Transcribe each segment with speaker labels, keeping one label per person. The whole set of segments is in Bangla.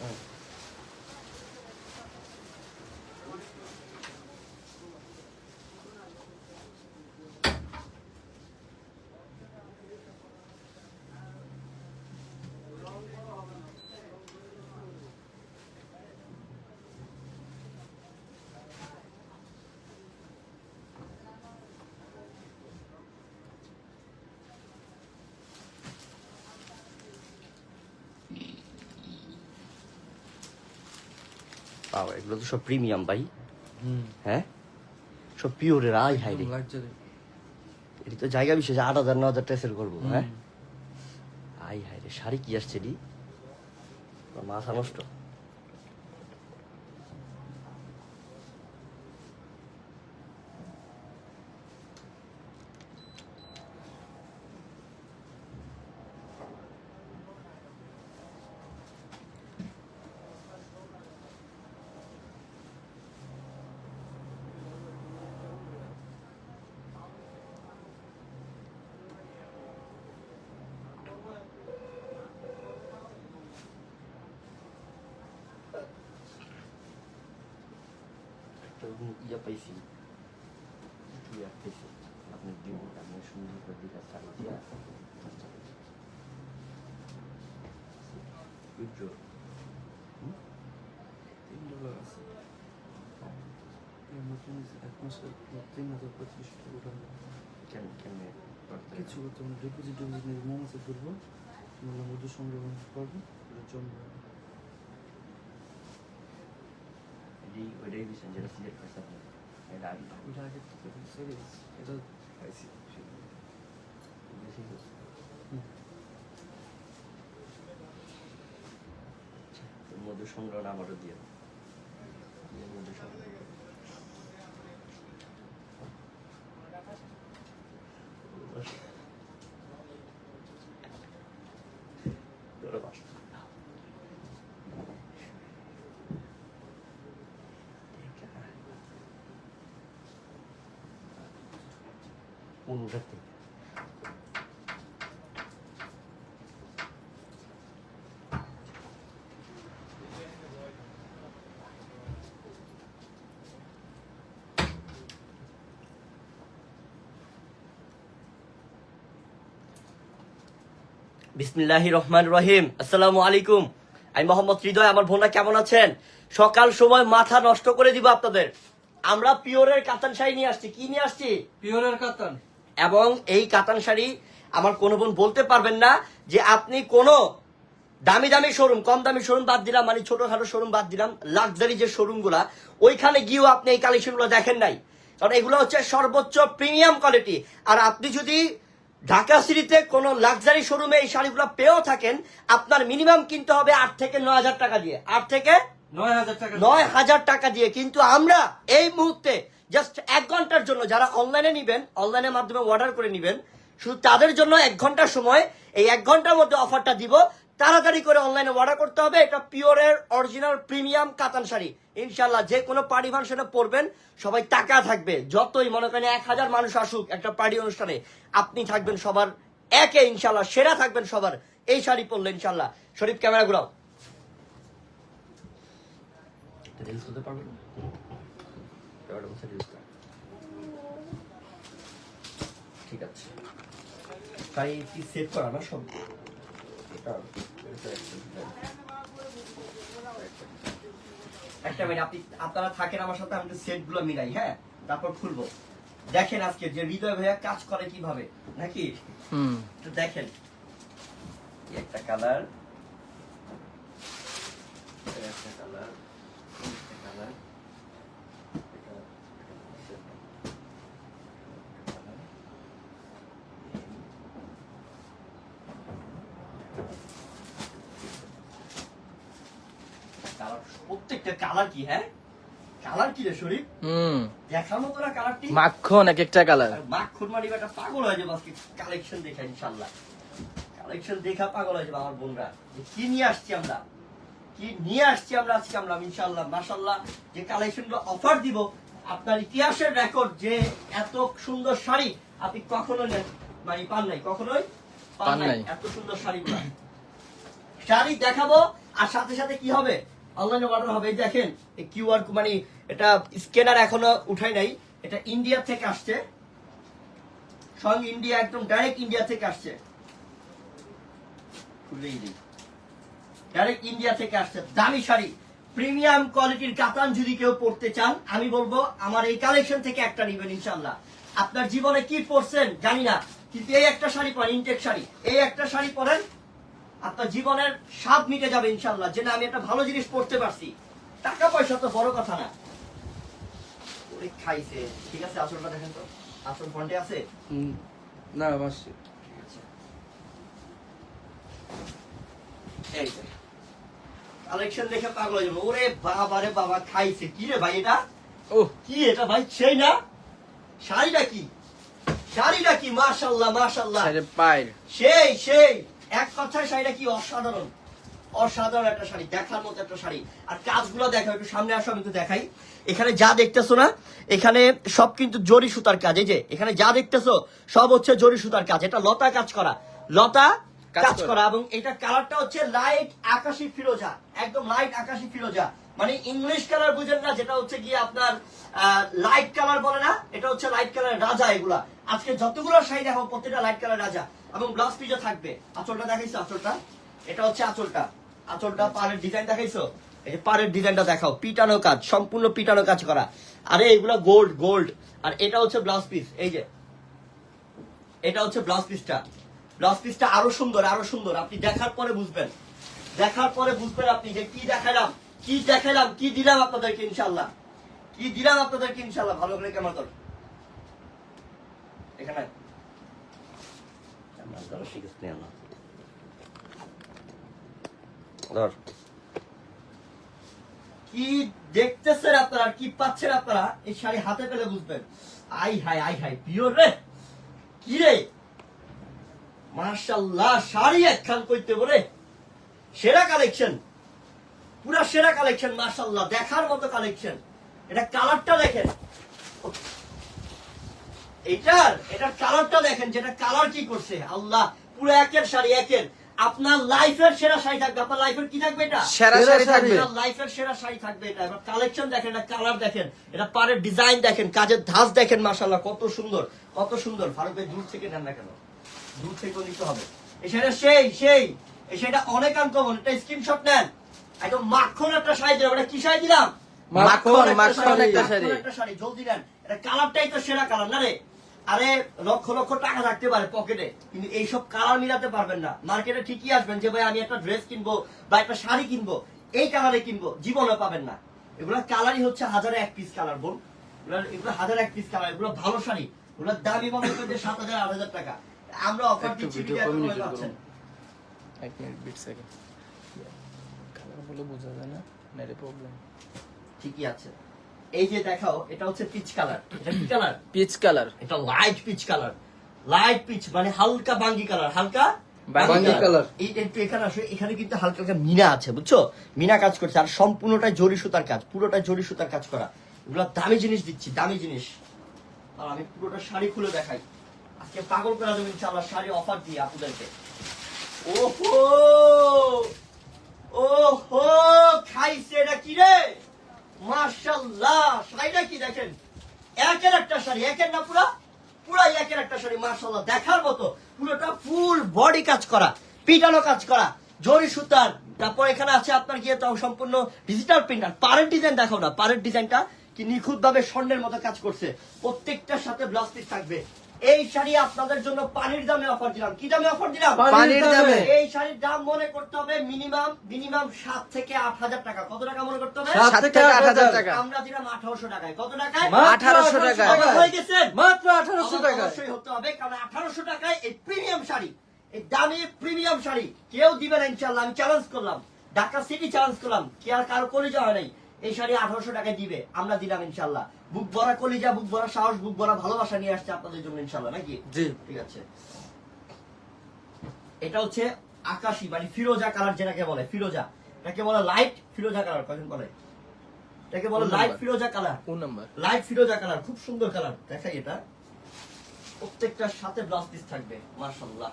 Speaker 1: Mm. বাবা এগুলো তো সব প্রিমিয়াম ভাই।
Speaker 2: হুম।
Speaker 1: হ্যাঁ? সব পিওরের আই হাই রে। এটি তো জায়গা বিশেষ আট হাজার ন হাজার টাকা সেল করব হ্যাঁ? আই হাই রে শাড়ি কি আসছে রে? মাথা নষ্ট একটা ইয়া পাইছি ইয়া পাইছি আপনি দিব আপনি সুন্দর করে দিকে চালিয়ে দিয়া উজ্জ্ব
Speaker 2: তিন ডলার আছে এক মাসে তিন হাজার পঁচিশ টাকা
Speaker 1: কেন করতে
Speaker 2: কিছু হবে ডিপোজিট ডিপোজিট নিয়ে মোমোসে করব বললাম মধু সংগ্রহ করব ওটা
Speaker 1: এটি ওইটাই দিচ্ছেন যেটা সিলেক্ট করছে আপনি এটা আগে
Speaker 2: ওটা আগে এটা
Speaker 1: পাইছি। মধু সংগ্রহ আমারও দিয়ে মধু সংগ্রহ ধরো বাস। কোনটাতে বিসমিল্লাহি রহমান রহিম আসসালামু আলাইকুম আমি মোহাম্মদ হৃদয় আমার বোনরা কেমন আছেন? সকাল সময় মাথা নষ্ট করে দিব আপনাদের। আমরা পিওরের কাতান শাড়ি নিয়ে আসছি। কি নিয়ে আসছি?
Speaker 2: পিওরের কাতান।
Speaker 1: এবং এই কাতান শাড়ি আমার কোনো বোন বলতে পারবেন না যে আপনি কোনো দামি দামি শোরুম কম দামি শোরুম বাদ দিলাম মানে ছোটখাটো শোরুম বাদ দিলাম লাক্সারি যে শোরুমগুলা ওইখানে গিয়েও আপনি এই কালেকশনগুলো দেখেন নাই। কারণ এগুলো হচ্ছে সর্বোচ্চ প্রিমিয়াম কোয়ালিটি আর আপনি যদি ঢাকা সিটিতে কোনো লাক্সারি শোরুমে এই শাড়িগুলো পেয়েও থাকেন আপনার মিনিমাম কিনতে হবে আট থেকে নয় হাজার টাকা দিয়ে। আট থেকে
Speaker 2: নয় হাজার টাকা
Speaker 1: নয় হাজার টাকা দিয়ে। কিন্তু আমরা এই মুহূর্তে জাস্ট এক ঘণ্টার জন্য যারা অনলাইনে নিবেন অনলাইনের মাধ্যমে অর্ডার করে নিবেন, শুধু তাদের জন্য এক ঘণ্টার সময় এই এক ঘণ্টার মধ্যে অফারটা দিব। তাড়াতাড়ি করে অনলাইনে অর্ডার করতে হবে। এটা পিওরের অরিজিনাল প্রিমিয়াম কাতান শাড়ি। ইনশাল্লাহ যে কোনো পার্টি ফাংশনে পরবেন, সবাই টাকা থাকবে। যতই মনে করেন এক হাজার মানুষ আসুক একটা পার্টি অনুষ্ঠানে, আপনি থাকবেন সবার একে ইনশাল্লাহ সেরা থাকবেন সবার। এই শাড়ি পরলে ইনশাল্লাহ শরীফ, ক্যামেরা ঘুরাও। ঠিক আছে। তাই কি সেভ করা না সব? এটা- এটা একটা মিনিট আপনি আপনারা থাকেন আমার সাথে আমি সেটগুলো মিলাই হ্যাঁ? তারপর খুলবো। দেখেন আজকে যে হৃদয় ভাইয়া কাজ করে কীভাবে নাকি?
Speaker 2: হুম।
Speaker 1: একটু দেখেন। একটা কালার একটা কালার একটা কালার প্রত্যেকটা কালার কি হ্যাঁ? কালার কি রে শরীফ?
Speaker 2: হুম।
Speaker 1: দেখার মতো না কালারটি
Speaker 2: মাখন এক একটা কালার
Speaker 1: মাখন মারি একটা পাগল হয়ে যাবে আজকে কালেকশন দেখা ইনশাল্লাহ কালেকশন দেখা পাগল হয়ে যাবে আমার বোনরা। যে কি নিয়ে আসছি আমরা? কি নিয়ে আসছি আমরা আজকে আমরা ইনশাল্লাহ মাশাল্লাহ যে কালেকশনগুলো অফার দিব আপনার ইতিহাসের রেকর্ড যে এত সুন্দর শাড়ি আপনি কখনো নেন- মানে পান নাই কখনোই? পান নাই। এত সুন্দর শাড়িগুলো। শাড়ি দেখাবো আর সাথে সাথে কি হবে? অনলাইনে অর্ডার হবে। দেখেন কিউআর মানে এটা স্ক্যানার এখনও উঠাই নাই। এটা ইন্ডিয়া থেকে আসছে। সঙ্গে ইন্ডিয়া একদম ডাইরেক্ট ইন্ডিয়া থেকে আসছে। ডাইরেক্ট ইন্ডিয়া থেকে আসছে। দামি শাড়ি। প্রিমিয়াম কোয়ালিটির কাতান যদি কেউ পড়তে চান, আমি বলব আমার এই কালেকশন থেকে একটা নিবেন ইনশাল্লাহ আপনার জীবনে কি পড়ছেন জানি না, কিন্তু এই একটা শাড়ি পরেন ইনটেক শাড়ি। এই একটা শাড়ি পরেন আপনার জীবনের স্বাদ মিটে যাবে ইনশাল্লাহ যে না আমি একটা ভালো জিনিস পড়তে পারছি। টাকা পয়সা তো বড় কথা না। খাইছে। ঠিক আছে আসলটা দেখেন তো। আসল ফন্টে আছে?
Speaker 2: না মাসি
Speaker 1: কালেকশন দেখে পাগল হয়ে যাব। ওরে বাবা রে বাবা খাইছে। কি রে ভাই এটা?
Speaker 2: ও
Speaker 1: কি এটা ভাই? সেই না? শাড়িটা কি? শাড়িটা কি? মাশাল্লাহ মাশাল্লাহ সেই সেই। এক কথায় শাড়িটা কি অসাধারণ? অসাধারণ একটা শাড়ি দেখার মতো একটা শাড়ি। আর কাজগুলো দেখো একটু সামনে আসো আমি একটু দেখাই। এখানে যা দেখতেছো না এখানে সব কিন্তু জরি সুতার কাজ এই যে এখানে যা দেখতেছো সব হচ্ছে জরি সুতার কাজ। এটা লতা কাজ করা লতা
Speaker 2: কাজ করা।
Speaker 1: এবং এটা কালারটা হচ্ছে লাইট আকাশি ফিরোজা একদম লাইট আকাশি ফিরোজা। মানে ইংলিশ কালার বুঝেন না যেটা হচ্ছে গিয়ে আপনার লাইট কালার বলে না এটা হচ্ছে লাইট কালার রাজা এগুলা। আজকে যতগুলো শাড়ি দেখো প্রত্যেকটা লাইট কালার রাজা। এবং ব্লাউজ পিজও থাকবে। আঁচলটা দেখাইছো আঁচলটা? এটা হচ্ছে আঁচলটা। আঁচলটা পাড়ের ডিজাইন দেখাইছো? এই যে পাড়ের ডিজাইনটা দেখাও পিটানো কাজ সম্পূর্ণ পিটানো কাজ করা। আরে এগুলা গোল্ড গোল্ড আর এটা হচ্ছে ব্লাউজ পিস এই যে। এটা হচ্ছে ব্লাউজ পিসটা ব্লাউজ পিসটা আরও সুন্দর আরও সুন্দর। আপনি দেখার পরে বুঝবেন। দেখার পরে বুঝবেন আপনি যে কি দেখালাম কি দেখালাম কি দিলাম আপনাদেরকে ইনশাল্লাহ কি দিলাম আপনাদেরকে ইনশাল্লাহ ভালো করে কেমন কর এখানে। আমার ধরো শিখেছ নি। ধর। কি দেখতেছেন আপনারা? কি পাচ্ছেন আপনারা? এই শাড়ি হাতে পেলে বুঝবেন। আই হাই আই হাই, পিওর রে। কি রে? মার্শাল্লাহ শাড়ি একখান কইতে বলে। সেরা কালেকশন। পুরা সেরা কালেকশন মার্শাল্লাহ দেখার মতো কালেকশন। এটা কালারটা দেখেন। এটার এটার কালারটা দেখেন যেটা কালার কি করছে? আল্লাহ পুরো একের শাড়ি একের। আপনার লাইফের সেরা শাড়ি থাকবে। আপনার লাইফের কি থাকবে এটা?
Speaker 2: সেরা শাড়ি থাকবে।
Speaker 1: আপনার লাইফের সেরা শাড়ি থাকবে এটা। এবার কালেকশন দেখেন এটা কালার দেখেন। এটা পাড়ের ডিজাইন দেখেন কাজের ধাঁচ দেখেন মাশাল্লাহ কত সুন্দর কত সুন্দর। ফারুক ভাই দূর থেকে নেন না কেন? দূর থেকেও নিতে হবে। এই শাড়িটা সেই সেই। এই শাড়িটা অনেক আনকমন এটা স্ক্রিনশট নেন। একদম মাখন একটা শাড়ি দিলাম। এটা কি শাড়ি দিলাম?
Speaker 2: মাখন, মাখন একটা শাড়ি।
Speaker 1: একটা শাড়ি। জলদি নেন। এটা কালারটাই তো সেরা কালার না রে? আরে লক্ষ লক্ষ টাকা থাকতে পারে পকেটে। কিন্তু এইসব কালার মিলাতে পারবেন না। মার্কেটে ঠিকই আসবেন যে ভাই আমি একটা ড্রেস কিনবো বা একটা শাড়ি কিনবো। এই কালারে কিনবো। জীবনে পাবেন না। এগুলো কালারই হচ্ছে হাজারে এক পিস কালার বোন। এগুলো- হাজারে এক পিস কালার। এগুলো ভালো শাড়ি। এগুলো দামি মনে করেন যে সাত হাজার আট হাজার টাকা। আমরা অফার দিচ্ছি।
Speaker 2: এক মিনিট বিট সেকেন্ড কালার বলে বোঝা যায় না। নেটে প্রবলেম
Speaker 1: ঠিকই আছে। এই যে দেখাও এটা হচ্ছে পিচ কালার এটা কি কালার
Speaker 2: পিচ কালার
Speaker 1: এটা light peach colour light peach মানে হালকা বাঙ্গি কালার হালকা
Speaker 2: বাঙ্গি কালার।
Speaker 1: একটু এখানে কিন্তু হালকা হালকা মিনা আছে বুঝছ? মিনা কাজ করছে আর সম্পূর্ণটা জরি সুতার কাজ পুরোটা জরি সুতার কাজ করা। এগুলো দামি জিনিস দিচ্ছি দামি জিনিস। আর আমি পুরোটা শাড়ি খুলে দেখাই। আজকে পাগল করা দেবো ইনশাআল্লাহ শাড়ি অফার দিই আপুদেরকে। ওহো! ওহো! খাইছে এটা কি রে? মাশাল্লাহ শাড়িটা কি দেখেন? একের একটা শাড়ি, একের না পুরা? পুরা একের একটা শাড়ি মাশাল্লাহ দেখার মতো। পুরোটা ফুল বডি কাজ করা, পিটানো কাজ করা, জরি সুতার। তারপর এখানে আছে আপনার গিয়ে তাও সম্পূর্ণ ডিজিটাল প্রিন্ট আর পারের ডিজাইন দেখাও না পারের ডিজাইনটা কি নিখুঁত ভাবে স্বর্ণের মতো কাজ করছে। প্রত্যেকটার সাথে পিস থাকবে। এই শাড়ি আপনাদের জন্য পানির দামে অফার দিলাম। কি দামে অফার দিলাম?
Speaker 2: পানির দামে।
Speaker 1: এই শাড়ির দাম মনে করতে হবে মিনিমাম মিনিমাম সাত থেকে আট হাজার টাকা। কত টাকা মনে করতে হবে?
Speaker 2: সাত থেকে আট হাজার টাকা।
Speaker 1: আমরা দিলাম আঠারোশো টাকায়। কত টাকায়?
Speaker 2: মাত্র 1800 টাকায়।
Speaker 1: হয়ে গেছেন
Speaker 2: মাত্র আঠারোশো
Speaker 1: অবাক
Speaker 2: টাকা
Speaker 1: অবশ্যই হতে হবে কারণ আঠারোশো টাকায় এই প্রিমিয়াম শাড়ি এই দামি প্রিমিয়াম শাড়ি কেউ দিবে না ইনশাল্লাহ আমি চ্যালেঞ্জ করলাম। ঢাকা সিটি চ্যালেঞ্জ করলাম। কি আর কারও কলিজা হয় নাই। এই শাড়ি আঠারোশো টাকায় দিবে। আমরা দিলাম ইনশাল্লাহ বুক ভরা কলিজা বুক ভরা সাহস বুক ভরা ভালোবাসা নিয়ে আসছে আপনাদের জন্য ইনশাল্লাহ নাকি?
Speaker 2: জি।
Speaker 1: ঠিক আছে। এটা হচ্ছে আকাশি মানে ফিরোজা কালার যেটাকে বলে ফিরোজা। এটাকে বলে লাইট ফিরোজা কালার কয়জন বলে? এটাকে বলে লাইট ফিরোজা কালার।
Speaker 2: কোন নাম্বার?
Speaker 1: লাইট ফিরোজা কালার খুব সুন্দর কালার। দেখাই এটা। প্রত্যেকটার সাথে ব্লাউজ পিস থাকবে মাশাআল্লাহ।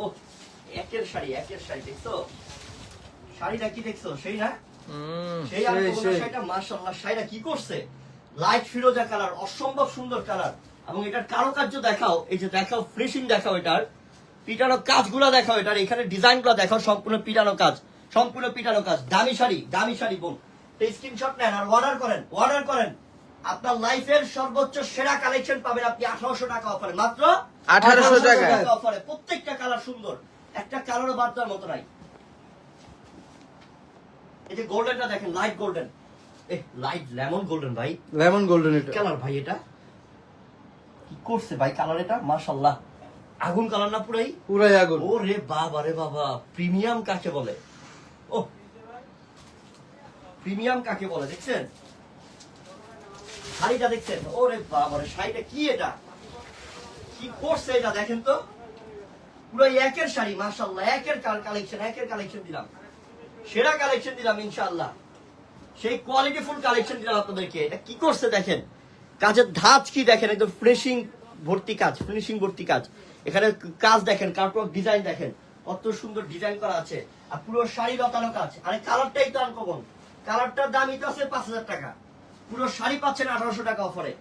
Speaker 1: ও একের শাড়ি একের শাড়ি দেখছ? শাড়িটা কি দেখছ? সেই না? সেই। শাড়িটা মাশাআল্লাহ শাড়িটা কি করছে? লাইট ফিরোজা কালার অসম্ভব সুন্দর কালার এবং এটার কারুকার্য দেখাও এই যে দেখাও ফিনিশিং দেখাও এটার। পিটানো কাজগুলো দেখাও এটার এখানে ডিজাইনগুলো দেখাও সম্পূর্ণ পিটানো কাজ সম্পূর্ণ পিটানো কাজ। দামি শাড়ি দামি শাড়ি বোন। স্ক্রিনশট নেন আর অর্ডার করেন অর্ডার করেন। আপনার লাইফের সর্বোচ্চ সেরা কালেকশন পাবেন আপনি আঠারোশো টাকা অফারে মাত্র
Speaker 3: 1800 টাকায়।
Speaker 1: অফারে প্রত্যেকটা কালার সুন্দর। একটা কালারও বাদ দেওয়ার মতো নাই। এই যে গোল্ডেনটা দেখেন লাইট গোল্ডেন এ লাইট লেমন গোল্ডেন ভাই।
Speaker 2: লেমন গোল্ডেন এটা।
Speaker 1: কালার ভাই এটা? কি করছে ভাই কালার এটা? মাশাল্লাহ আগুন কালার না পুরাই?
Speaker 2: পুরাই আগুন।
Speaker 1: ও বাবা রে বাবা। প্রিমিয়াম কাকে বলে? ও। প্রিমিয়াম কাকে বলে দেখছেন? শাড়িটা দেখছেন? ও রে বাবা রে শাড়িটা কি এটা? কি করছে এটা দেখেন তো? পুরো একের শাড়ি মাশাল্লাহ একের কালেকশন একের কালেকশন দিলাম। সেরা কালেকশন দিলাম ইনশাআল্লাহ। সেই কোয়ালিটি ফুল কালেকশন দিলাম আপনাদেরকে। এটা কি করছে দেখেন? কাজের ধাঁচ কি দেখেন? একদম ফিনিশিং ভর্তি কাজ ফিনিশিং ভর্তি কাজ। এখানে কাজ দেখেন কার্টওয়ার্ক ডিজাইন দেখেন। কত সুন্দর ডিজাইন করা আছে। আর পুরো শাড়ি লতানো কাজ। আরে কালারটাই তো আনকমন কালারটার দামই তো আছে পাঁচ হাজার টাকা। পুরো শাড়ি পাচ্ছেন আঠারোশো টাকা অফারে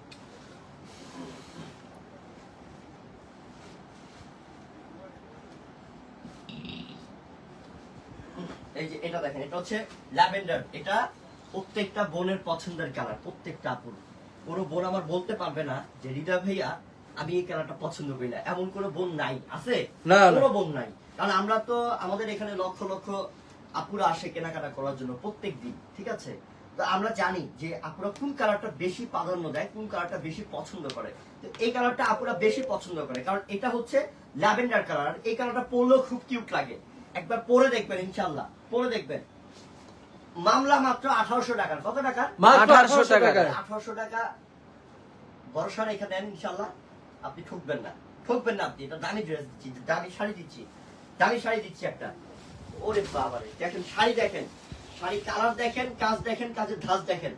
Speaker 1: এই যে এটা দেখেন এটা হচ্ছে ল্যাভেন্ডার। এটা প্রত্যেকটা বোনের পছন্দের কালার প্রত্যেকটা আপুর। কোনো বোন আমার বলতে পারবে না যে হৃদয় ভাইয়া আমি এই কালারটা পছন্দ করি না। এমন কোনো বোন নাই আছে। কোনো বোন নাই। কারণ আমরা তো আমাদের এখানে লক্ষ লক্ষ আপুরা আসে কেনাকাটা করার জন্য প্রত্যেক দিন ঠিক আছে? তো আমরা জানি যে আপুরা কোন কালারটা বেশি প্রাধান্য দেয় কোন কালারটা বেশি পছন্দ করে। তো এই কালারটা আপুরা বেশি পছন্দ করে কারণ এটা হচ্ছে ল্যাভেন্ডার কালার। এই কালারটা পরলেও খুব কিউট লাগে। একবার পরে দেখবেন ইনশাল্লাহ পরে দেখবেন। মামলা মাত্র আঠারোশো টাকার। কত টাকা
Speaker 2: মাত্র
Speaker 3: 1800
Speaker 2: 1800
Speaker 3: টাকা।
Speaker 1: আঠারোশো টাকা ভরসা রেখে দেন ইনশাল্লাহ আপনি ঠকবেন না। ঠকবেন না আপনি। এটা দামি ড্রেস দিচ্ছি দামি শাড়ি দিচ্ছি। দামি শাড়ি দিচ্ছি একটা। ওরে বাবারে দেখেন শাড়ি দেখেন। শাড়ি কালার দেখেন কাজ দেখেন কাজের ধাঁচ দেখেন।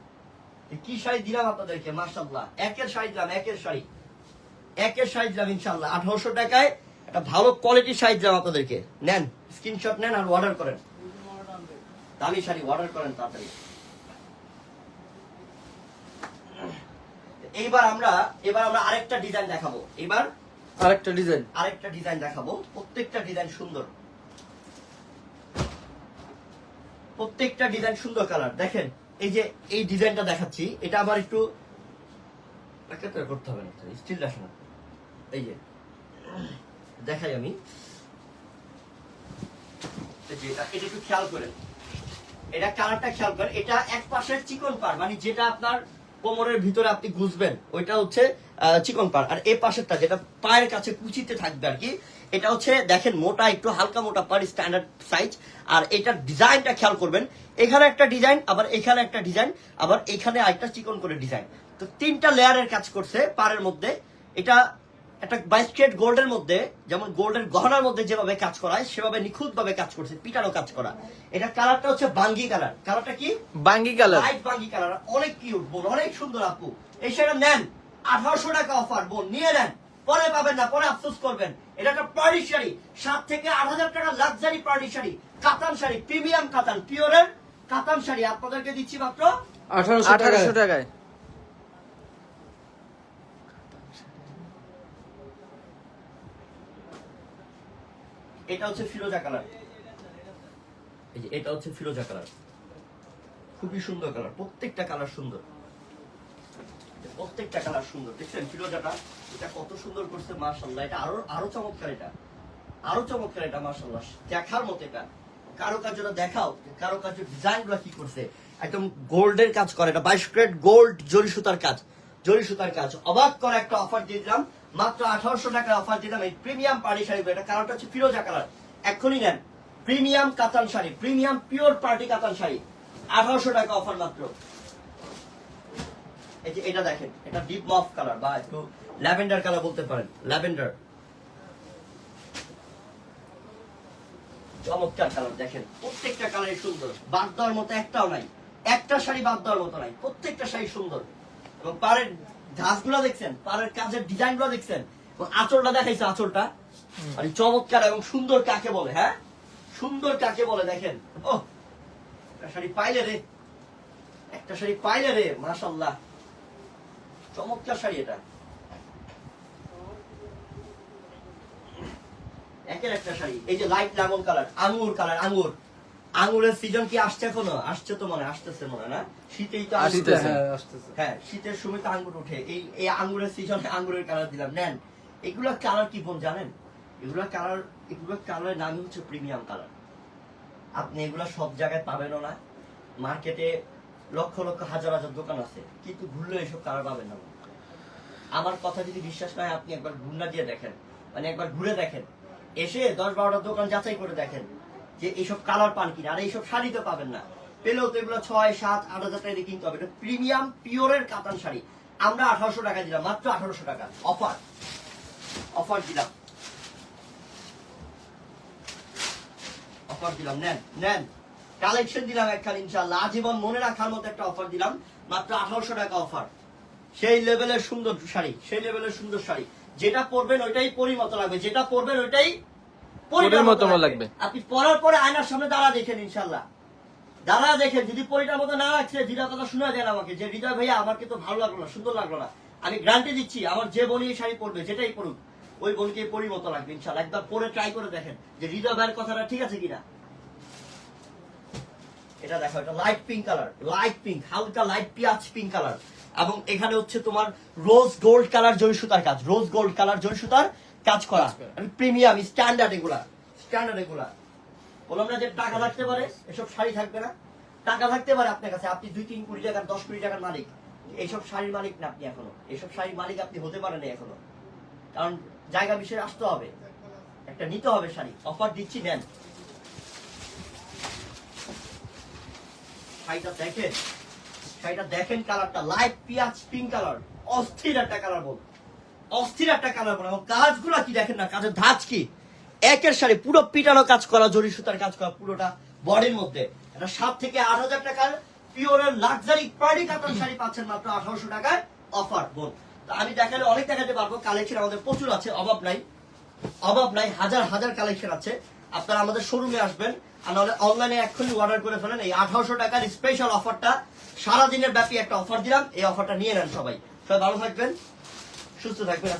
Speaker 1: কি শাড়ি দিলাম আপনাদেরকে? মার্শাল্লাহ একের শাড়ি দিলাম একের শাড়ি। একের শাড়ি দিলাম ইনশাল্লাহ আঠারোশো টাকায় একটা ভালো কোয়ালিটির শাড়ি দিলাম আপনাদেরকে। নেন স্ক্রিনশট নেন আর অর্ডার করেন। দামি শাড়ি অর্ডার করেন তাড়াতাড়ি। এইবার আমরা এবার আমরা আরেকটা ডিজাইন দেখাবো। এবার
Speaker 2: আরেকটা ডিজাইন
Speaker 1: আরেকটা ডিজাইন দেখাবো। প্রত্যেকটা ডিজাইন সুন্দর। প্রত্যেকটা ডিজাইন সুন্দর কালার দেখেন এই যে এই ডিজাইনটা দেখাচ্ছি এটা আবার একটু করতে হবে না স্টিল রাখে না এই যে দেখাই আমি। এটা একটু খেয়াল করেন। এটা কালারটা খেয়াল করেন এটা এক পাশের চিকন পার মানে যেটা আপনার কোমরের ভিতরে আপনি গুজবেন ওইটা হচ্ছে চিকন পার আর এই পাশেরটা, যেটা পায়ের কাছে কুচিতে থাকবে আর কি, এটা হচ্ছে, দেখেন, মোটা, একটু হালকা মোটা পার স্ট্যান্ডার্ড সাইজ আর এটার ডিজাইনটা খেয়াল করবেন, এখানে একটা ডিজাইন, আবার এখানে একটা ডিজাইন, আবার এখানে আরেকটা চিকন করে ডিজাইন। তো তিনটা লেয়ারের কাজ করছে পাড়ের মধ্যে। এটা একটা বাইশ ক্যারেট গোল্ডের মধ্যে যেমন গোল্ডের গহনার মধ্যে যেভাবে কাজ করা হয় সেভাবে নিখুঁত ভাবে কাজ করছে পিটানো কাজ করা। এটা কালারটা হচ্ছে বাঙ্গি কালার কালারটা কি?
Speaker 3: বাঙ্গি কালার
Speaker 1: লাইট বাঙ্গি কালার অনেক কিউট বোন অনেক সুন্দর আপু। এই শাড়িটা নেন। আঠারোশো টাকা অফার বোন নিয়ে নেন। পরে পাবেন না পরে আফসোস করবেন। এটা একটা পার্টি শাড়ি। সাত থেকে আট হাজার টাকা লাক্সারি পার্টি শাড়ি। কাতান শাড়ি প্রিমিয়াম কাতান পিওরের কাতান শাড়ি। আপনাদেরকে দিচ্ছি মাত্র
Speaker 2: আঠারোশো
Speaker 3: আঠারোশো
Speaker 2: টাকা
Speaker 3: টাকায়।
Speaker 1: এটা হচ্ছে ফিরোজা কালার। এই যে এটা হচ্ছে ফিরোজা কালার। খুবই সুন্দর কালার প্রত্যেকটা কালার সুন্দর। প্রত্যেকটা কালার সুন্দর দেখছেন ফিরোজাটা? এটা কত সুন্দর করছে মার্শাল্লাহ এটা আরও আরও চমৎকার এটা। আরও চমৎকার এটা মার্শাল্লাহ দেখার মতো এটা। কারও কাজটা দেখাও কারও কাজের ডিজাইনগুলা কি করছে। একদম গোল্ডের কাজ করে এটা বাইশ ক্যারেট গোল্ড জরি সুতার কাজ। জরি সুতার কাজ। অবাক করা একটা অফার দিয়ে দিলাম। মাত্র আঠারোশো টাকা অফার দিলাম এই প্রিমিয়াম পার্টি শাড়ি এটা কালারটা হচ্ছে ফিরোজা কালার। এক্ষুনি নেন। প্রিমিয়াম কাতান শাড়ি প্রিমিয়াম পিওর পার্টি কাতান শাড়ি। আঠারোশো টাকা অফার মাত্র। এই যে এটা দেখেন, এটা ডিপ মফ কালার বা একটু ল্যাভেন্ডার কালার বলতে পারেন। ল্যাভেন্ডার। চমৎকার কালার দেখেন। প্রত্যেকটা কালারই সুন্দর। বাদ দেওয়ার মতো একটাও নাই। একটা শাড়ি বাদ দেওয়ার মতো নাই। প্রত্যেকটা শাড়ি সুন্দর। এবং পাড়ের ধাঁচগুলো দেখছেন পাড়ের কাজের ডিজাইনগুলো দেখছেন এবং আঁচলটা দেখাইছে আঁচলটা। মানে চমৎকার এবং সুন্দর কাকে বলে হ্যাঁ? সুন্দর কাকে বলে দেখেন। ও একটা শাড়ি পাইলে রে একটা শাড়ি পাইলে রে মাশাল্লাহ চমৎকার শাড়ি এটা। একের একটা শাড়ি এই যে লাইট লেমন কালার আঙ্গুর কালার আঙ্গুর। আঙ্গুরের সিজন কি আসছে এখনও? আসছে তো মনে আসতেছে মনে না? শীতেই তো আঙ্গুর-
Speaker 3: আসতেছে।
Speaker 2: হ্যাঁ
Speaker 1: হ্যাঁ শীতের সময় তো আঙ্গুর ওঠে। এই এই আঙ্গুরের সিজনে আঙ্গুরের কালার দিলাম। নেন এগুলা কালার কি বোন জানেন? এগুলা কালার এগুলো কালারের নাম হচ্ছে প্রিমিয়াম কালার আপনি এগুলা সব জায়গায় পাবেনও না। মার্কেটে লক্ষ লক্ষ হাজার হাজার দোকান আছে। কিন্তু ঘুরলে এসব কালার পাবেন না। আমার কথা যদি বিশ্বাস না হয় আপনি একবার ঘুরনা দিয়ে দেখেন। মানে একবার ঘুরে দেখেন। এসে দশ বারোটা দোকান যাচাই করে দেখেন। যে এইসব কালার পান কিনা, আর এইসব শাড়ি তো পাবেন না। পেলেও তো এগুলো ছয়, সাত, আট হাজার টাকা কিনতে হবে। এটা প্রিমিয়াম, পিওরের কাতান শাড়ি। আমরা আঠারোশো টাকা দিলাম, মাত্র আঠারোশো টাকা। অফার। অফার দিলাম। অফার দিলাম। নেন নেন। কালেকশন দিলাম একখান ইনশাল্লাহ আজীবন মনে রাখার মতো একটা অফার দিলাম। মাত্র আঠারোশো টাকা অফার। সেই লেভেলের সুন্দর শাড়ি, সেই লেভেলের সুন্দর শাড়ি। যেটা পরবেন ওইটাই পরিমতো লাগবে। যেটা পরবেন ওইটাই পরিটার মতো
Speaker 3: লাগবে।
Speaker 1: আপনি পরার পরে আয়নার সামনে দাঁড়া দেখেন ইনশাল্লাহ দাঁড়া দেখেন যদি পরিটার মতো না লাগছে কথা শুনে দেন আমাকে যে হৃদয় ভাইয়া আমাকে তো ভালো লাগল না সুন্দর লাগল না। আমি গ্রান্টি দিচ্ছি আমার যে বোন এই শাড়ি পরবে যেটাই পড়ুক ওই বোনকে পরিমতো লাগবে ইনশাল্লাহ একবার পরে ট্রাই করে দেখেন যে হৃদয় ভাইয়ের কথাটা ঠিক আছে কিনা। এটা দেখো এটা light pink colour light pink হালকা লাইট পিঁয়াজ পিঙ্ক কালার এবং এখানে হচ্ছে তোমার রোজ গোল্ড কালার জরি সুতার কাজ রোজ গোল্ড কালার জরি সুতার কাজ করা। প্রিমিয়াম স্ট্যান্ডার্ড এগুলা। স্ট্যান্ডার্ড এগুলা। বললাম না যে টাকা থাকতে পারে এসব শাড়ি থাকবে না। টাকা থাকতে পারে আপনার কাছে। আপনি দুই তিন কোটি টাকার দশ কোটি টাকার মালিক। এইসব শাড়ির মালিক না আপনি এখনও। এইসব শাড়ির মালিক আপনি হতে পারেন এখনও। কারণ জায়গা বিষয়ে আসতে হবে। একটা নিতে হবে শাড়ি। অফার দিচ্ছি নেন। শাড়িটা দেখেন। শাড়িটা দেখেন কালারটা। লাইট পিঁয়াজ পিঙ্ক কালার অস্থির একটা কালার বল অস্থির একটা কালার বল এবং কাজগুলো কি দেখেন না, কাজের ধাঁচ কি? একের শাড়ি পুরো পিটানো কাজ করা, জরি সুতার কাজ করা, পুরোটা বডির মধ্যে। এটা সাত থেকে আট হাজার টাকার পিওরের লাক্সারি পার্টি কাতান শাড়ি পাচ্ছেন মাত্র আঠারোশো টাকায় অফার বোন। তো আমি দেখালে অনেক দেখাতে পারব কালেকশন আমাদের প্রচুর আছে, অভাব নাই। অভাব নাই, হাজার হাজার কালেকশন আছে। আপনারা আমাদের শোরুমে আসবেন, আর নাহলে অনলাইনে এক্ষুনি অর্ডার করে ফেলেন। এই আঠারোশো টাকার স্পেশাল অফারটা সারাদিনের ব্যাপী একটা অফার দিলাম, এই অফারটা নিয়ে নেন সবাই। সবাই ভালো থাকবেন। সুস্থ থাকবেন